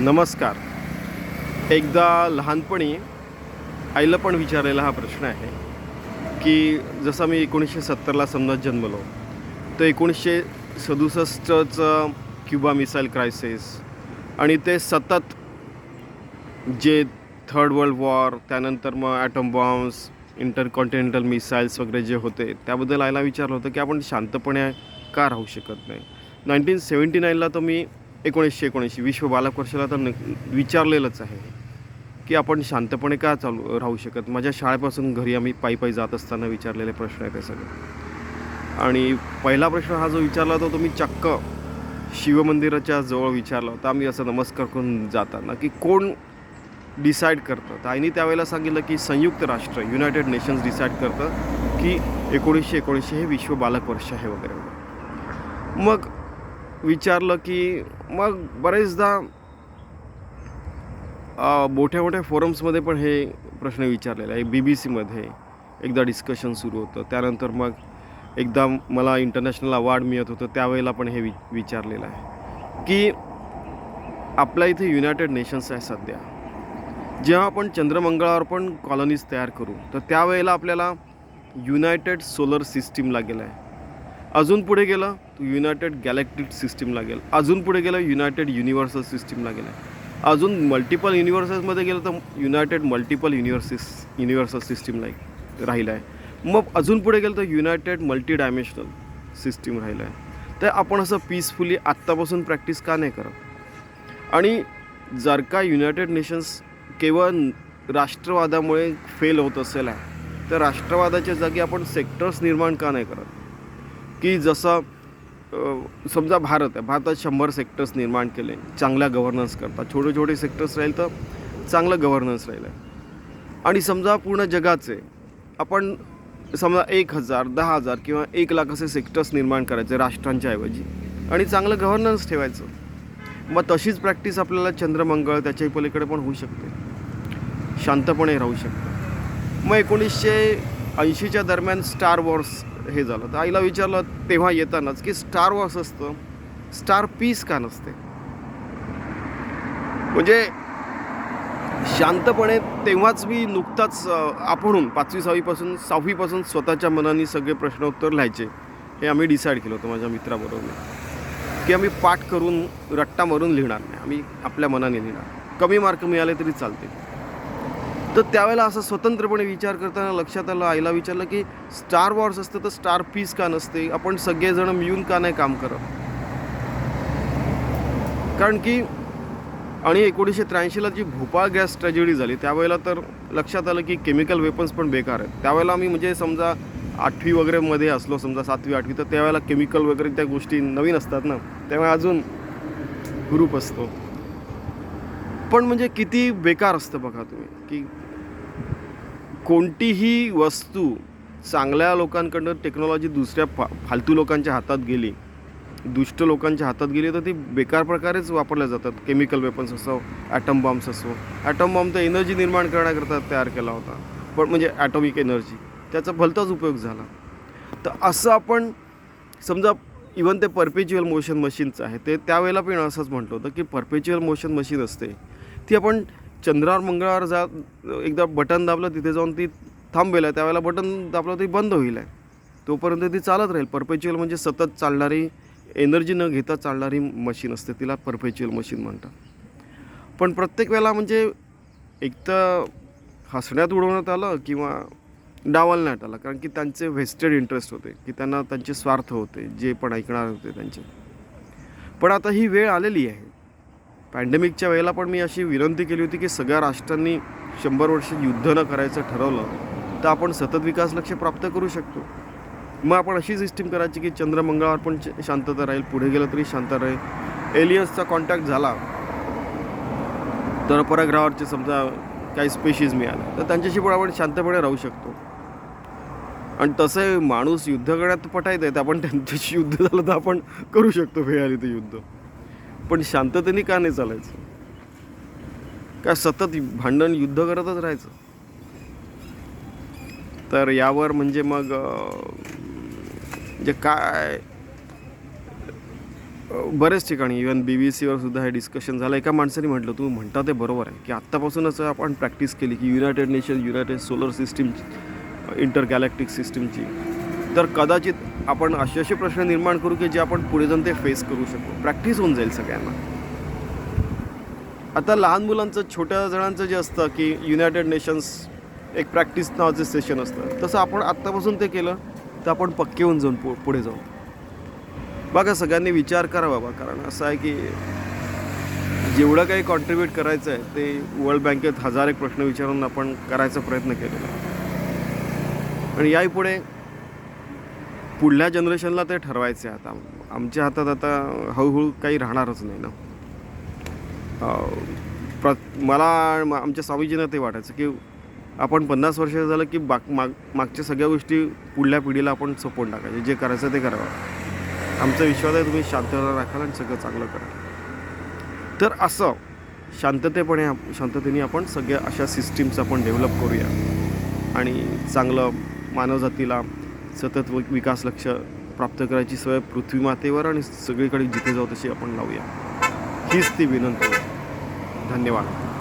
नमस्कार. एकदा लहानपणी आईला पण विचारलेला हा प्रश्न आहे की जसा मी एकोणीसशे सत्तरला समजा जन्मलो तर एकोणीसशे सदुसष्टचं क्युबा मिसाईल क्रायसिस आणि ते सतत जे थर्ड वर्ल्ड वॉर त्यानंतर मग ॲटम बॉम्ब्स इंटरकॉन्टिनेंटल मिसाईल्स वगैरे जे होते त्याबद्दल आईला विचारलं होतं की आपण शांतपणे का राहू शकत नाही. नाईन्टीन सेवन्टी नाईनला तर मी एकोणीसशे एकोणीसशे विश्व बालक वर्षाला तर न विचारलेलंच आहे की आपण शांतपणे का चालू राहू शकत? माझ्या शाळेपासून घरी आम्ही पायी पायी जात असताना विचारलेले प्रश्न आहेत हे सगळे. आणि पहिला प्रश्न हा जो विचारला होता तो मी चक्क शिवमंदिराच्या जवळ विचारला होता. आम्ही असं नमस्कार करून जाताना की कोण डिसाईड करतं? तर आईने त्यावेळेला सांगितलं की संयुक्त राष्ट्र युनायटेड नेशन्स डिसाईड करतं की एकोणीसशे एकोणीसशे हे विश्व बालक वर्ष आहे वगैरे. मग विचारलं की मग बरेचदा मोठ्या मोठ्या फोरम्समध्ये पण हे प्रश्न विचारलेले आहे. बी बी सीमध्ये एकदा डिस्कशन सुरू होतं. त्यानंतर मग एकदा मला इंटरनॅशनल अवॉर्ड मिळत होतं. त्यावेळेला पण हे वि विचारलेलं आहे. की आपल्या इथे युनायटेड नेशन्स आहे सध्या. जेव्हा आपण चंद्रमंगळावर पण कॉलनीज तयार करू तर त्यावेळेला आपल्याला युनायटेड सोलर सिस्टीम लागेल आहे. अजून पुढे गेलं तर युनायटेड गॅलेक्टिक सिस्टीम लागेल अजून पुढे गेलं युनायटेड युनिव्हर्सल सिस्टीम लागेल आहे अजून मल्टिपल युनिव्हर्सेसमध्ये गेलं तर united multiple universes universal system like राहिलं आहे. मग अजून पुढे गेलं तर युनायटेड मल्टी डायमेन्शनल सिस्टीम राहिलं आहे. तर आपण असं पीसफुली आत्तापासून प्रॅक्टिस का नाही करत? आणि जर का युनायटेड नेशन्स केवळ राष्ट्रवादामुळे फेल होत असेल आहे तर राष्ट्रवादाच्या जागी आपण सेक्टर्स निर्माण का नाही करत? की जसं समजा भारत आहे भारतात शंभर सेक्टर्स निर्माण केले चांगल्या गव्हर्नन्स करता छोटे छोटे सेक्टर्स राहील तर चांगलं गव्हर्नन्स राहील. आणि समजा पूर्ण जगाचे आपण समजा एक हजार दहा हजार किंवा एक लाख असे सेक्टर्स निर्माण करायचे राष्ट्रांच्या ऐवजी. आणि चांगलं गव्हर्नन्स ठेवायचं. मग तशीच प्रॅक्टिस आपल्याला चंद्रमंगळ त्याच्याही पलीकडे पण होऊ शकते. शांतपणे राहू शकते. मग एकोणीसशे ऐंशीच्या दरम्यान स्टार वॉर्स हे झालं. तर आईला विचारलं तेव्हा येतानाच की स्टार वॉर्स असतं. स्टार पीस का नसते? म्हणजे शांतपणे तेव्हाच मी नुकताच आपणून पाचवी सहावीपासून सहावीपासून स्वतःच्या मनाने सगळे प्रश्न उत्तर लिहायचे. हे आम्ही डिसाईड केलं होतं माझ्या मित्राबरोबर. की आम्ही पाठ करून रट्टा मारून लिहिणार नाही. आम्ही आपल्या मनाने लिहिणार. कमी मार्क मिळाले तरी चालते तर त्यावेळेला असं स्वतंत्रपणे विचार करताना लक्षात आलं आईला विचारलं की स्टार वॉर्स असतं तर स्टार पीस का नसते? आपण सगळेजण मिळून का नाही काम करत? कारण की आणि एकोणीसशे त्र्याऐंशीला जी भोपाळ गॅस ट्रॅजेडी झाली त्यावेळेला तर लक्षात आलं की केमिकल वेपन्स पण बेकार आहेत. त्यावेळेला आम्ही म्हणजे समजा आठवी वगैरेमध्ये असलो समजा सातवी आठवी तर त्यावेळेला केमिकल वगैरे त्या गोष्टी नवीन असतात ना त्यामुळे अजून ग्रुप असतो. पण म्हणजे किती बेकार असतं बघा तुम्ही की कोणतीही वस्तू चांगल्या लोकांकडनं टेक्नॉलॉजी दुसऱ्या फा फालतू लोकांच्या हातात गेली दुष्ट लोकांच्या हातात गेली तर ती बेकार प्रकारेच वापरल्या जातात. केमिकल वेपन्स असो ॲटम बॉम्ब्स असो. ॲटम बॉम्ब तर एनर्जी निर्माण करण्याकरता तयार केला होता. पण म्हणजे ॲटॉमिक एनर्जी त्याचा भलताच उपयोग झाला. तर असं आपण समजा इवन ते परपेच्युअल मोशन मशीनचं आहे ते त्यावेळेला पण असंच म्हटलं होतं की परपेच्युअल मोशन मशीन असते. ती आपण चंद्रावर मंगळावर जा एकदा बटन दाबलं तिथे जाऊन ती थांबेल आहे. त्यावेळेला बटन दाबलं ती बंद होईल आहे. तोपर्यंत ती चालत राहील. परपेच्युअल म्हणजे सतत चालणारी एनर्जी न घेता चालणारी मशीन असते. तिला परपेच्युअल मशीन म्हणतात. पण प्रत्येक वेळेला म्हणजे एक तर हसण्यात उडवण्यात आलं किंवा डावलण्यात आलं. कारण की त्यांचे व्हेस्टेड इंटरेस्ट होते. की त्यांना त्यांचे स्वार्थ होते. जे पण ऐकणार होते त्यांचे. पण आता ही वेळ आलेली आहे. पॅन्डेमिकच्या वेळेला पण मी अशी विनंती केली होती की सगळ्या राष्ट्रांनी शंभर वर्ष युद्ध न करायचं ठरवलं तर आपण सतत विकास लक्ष प्राप्त करू शकतो. मग आपण अशी सिस्टीम करायची की चंद्रमंगळावर पण शांतता राहील पुढे गेलं तरी शांत राहील. एलियन्सचा कॉन्टॅक्ट झाला तर परग्रहावरचे समजा काही स्पेशीज मिळाल्या तर त्यांच्याशी पण आपण शांतपणे राहू शकतो. आणि तसं माणूस युद्ध करण्यात पटायचं आहे तर आपण त्यांच्याशी युद्ध झालं तर आपण करू शकतो वेळ आली ते युद्ध. पण शांततेने का नाही चालायचं? का सतत भांडण युद्ध करतच राहायचं? तर यावर म्हणजे मग जे म्हणजे काय बऱ्याच ठिकाणी इवन बी बी सीवर सुद्धा हे डिस्कशन झालं. एका माणसाने म्हटलं तुम्ही म्हणता ते बरोबर आहे की आत्तापासूनच आपण प्रॅक्टिस केली की United Nation united solar system intergalactic सिस्टीमची तर कदाचित आपण असे असे प्रश्न निर्माण करू की जे आपण पुढे जाऊन ते फेस करू शकू. प्रॅक्टिस होऊन जाईल सगळ्यांना. आता लहान मुलांचं छोट्या जणांचं जे असतं की युनायटेड नेशन्स एक प्रॅक्टिस नावाचं सेशन असतं. तसं आपण आत्तापासून ते केलं तर आपण पक्के होऊन जाऊन पु पुढे जाऊ. बघा सगळ्यांनी विचार करा बाबा कारण असं आहे की जेवढं काही कॉन्ट्रीब्यूट करायचं आहे ते वर्ल्ड बँकेत हजार एक प्रश्न विचारून आपण करायचा प्रयत्न केलेला आणि याही पुढे पुढल्या जनरेशनला ते ठरवायचं आहे आता. आमच्या हातात आता हळूहळू काही राहणारच नाही ना. प्र मला आमच्या स्वामीजींना ते वाटायचं की आपण पन्नास वर्ष झालं की बाग माग मागच्या सगळ्या गोष्टी पुढल्या पिढीला आपण सोपवून टाकायचे. जे करायचं ते करावं. आमचा विश्वास आहे तुम्ही शांतता राखाल आणि सगळं चांगलं करा. तर असं शांततेपणे शांततेने आपण सगळ्या अशा सिस्टीम्स आपण डेव्हलप करूया. आणि चांगलं मानवजातीला सतत व विकास लक्ष प्राप्त करायची सवय पृथ्वी मातेवर आणि सगळीकडे जिथे जाऊ तशी आपण लावूया. हीच ती विनंती. धन्यवाद.